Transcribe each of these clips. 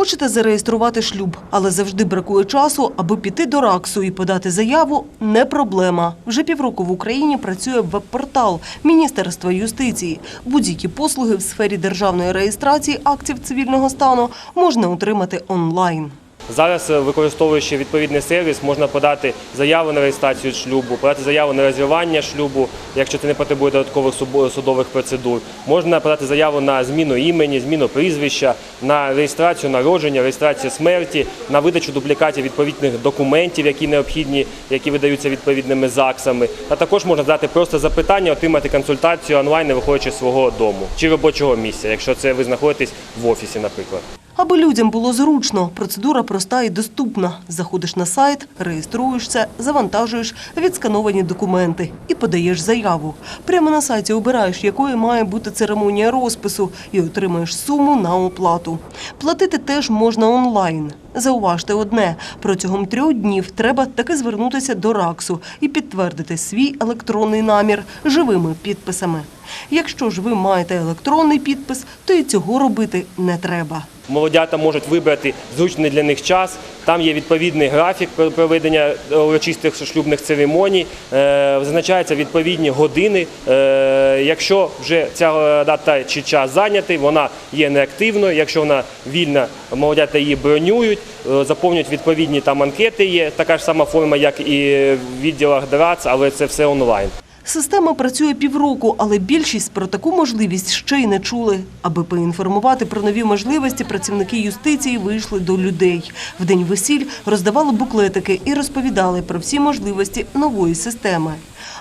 Хочете зареєструвати шлюб, але завжди бракує часу, аби піти до РАКСу і подати заяву – не проблема. Вже півроку в Україні працює веб-портал Міністерства юстиції. Будь-які послуги в сфері державної реєстрації актів цивільного стану можна отримати онлайн. Зараз, е, використовуючи відповідний сервіс, можна подати заяву на реєстрацію шлюбу, подати заяву на розірвання шлюбу, якщо це не потребує додаткових судових процедур. Можна подати заяву на зміну імені, зміну прізвища, на реєстрацію народження, реєстрацію смерті, на видачу дублікатів відповідних документів, які необхідні, які видаються відповідними ЗАГСами. А також можна дати просто запитання, отримати консультацію онлайн, не виходячи з свого дому чи робочого місця, якщо це ви знаходитесь в офісі, наприклад. Аби людям було зручно, процедура проста і доступна. Заходиш на сайт, реєструєшся, завантажуєш відскановані документи і подаєш заяву. Прямо на сайті обираєш, якою має бути церемонія розпису, і отримаєш суму на оплату. Платити теж можна онлайн. Зауважте одне: протягом трьох днів треба таки звернутися до РАКСу і підтвердити свій електронний намір живими підписами. Якщо ж ви маєте електронний підпис, то і цього робити не треба. Молодята можуть вибрати зручний для них час. Там є відповідний графік про- проведення е, урочистих шлюбних церемоній, е, зазначаються відповідні години. Е, Якщо вже ця е, дата чи час зайнятий, вона є неактивною. Якщо вона вільна, молодята її бронюють, е, заповнюють відповідні там анкети. Є така ж сама форма, як і в відділах ДРАЦ, але це все онлайн. Система працює півроку, але більшість про таку можливість ще й не чули. Аби поінформувати про нові можливості, працівники юстиції вийшли до людей. В день весіль роздавали буклетики і розповідали про всі можливості нової системи.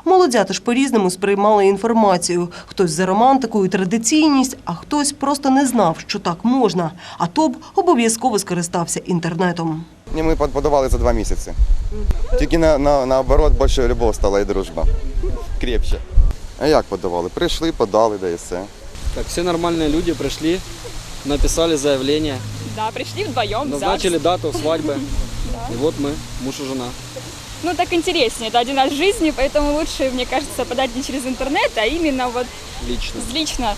Молодята ж по-різному сприймали інформацію. Хтось за романтику і традиційність, а хтось просто не знав, що так можна. А то б обов'язково скористався інтернетом. Ми подавали за два місяці. Тільки на, на, наоборот більше любов стала і дружба. Крепче. А як подавали? Прийшли, подали, да і все. Как все нормальные люди пришли, написали заявление, Да, пришли вдвоем, назначили дату свадьбы. И вот мы, муж и жена. Ну, так интереснее, это один раз в жизни, поэтому лучше, мне кажется, подать не через интернет, а именно вот Лично. лично.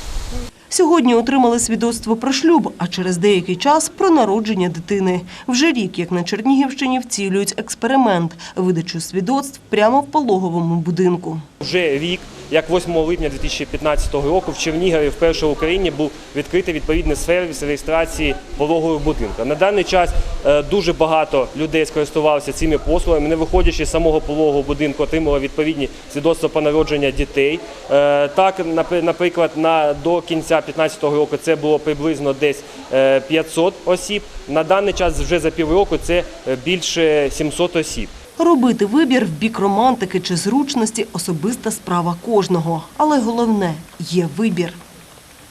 Сьогодні отримали свідоцтво про шлюб, а через деякий час про народження дитини. Вже рік, як на Чернігівщині, вцілюють експеримент – видачу свідоцтв прямо в пологовому будинку. Вже рік, як 8 липня 2015 року, в Чернігові вперше в Україні був відкритий відповідний сервіс реєстрації пологових будинків. На даний час е, дуже багато людей скористувалися цими послугами, не виходячи з самого пологового будинку, отримали відповідні свідоцтва про народження дітей. Е, Так, наприклад, на до кінця 2015 року це було приблизно десь е, 500 осіб. На даний час вже за півроку це е, більше 700 осіб. Робити вибір в бік романтики чи зручності – особиста справа кожного. Але головне – є вибір.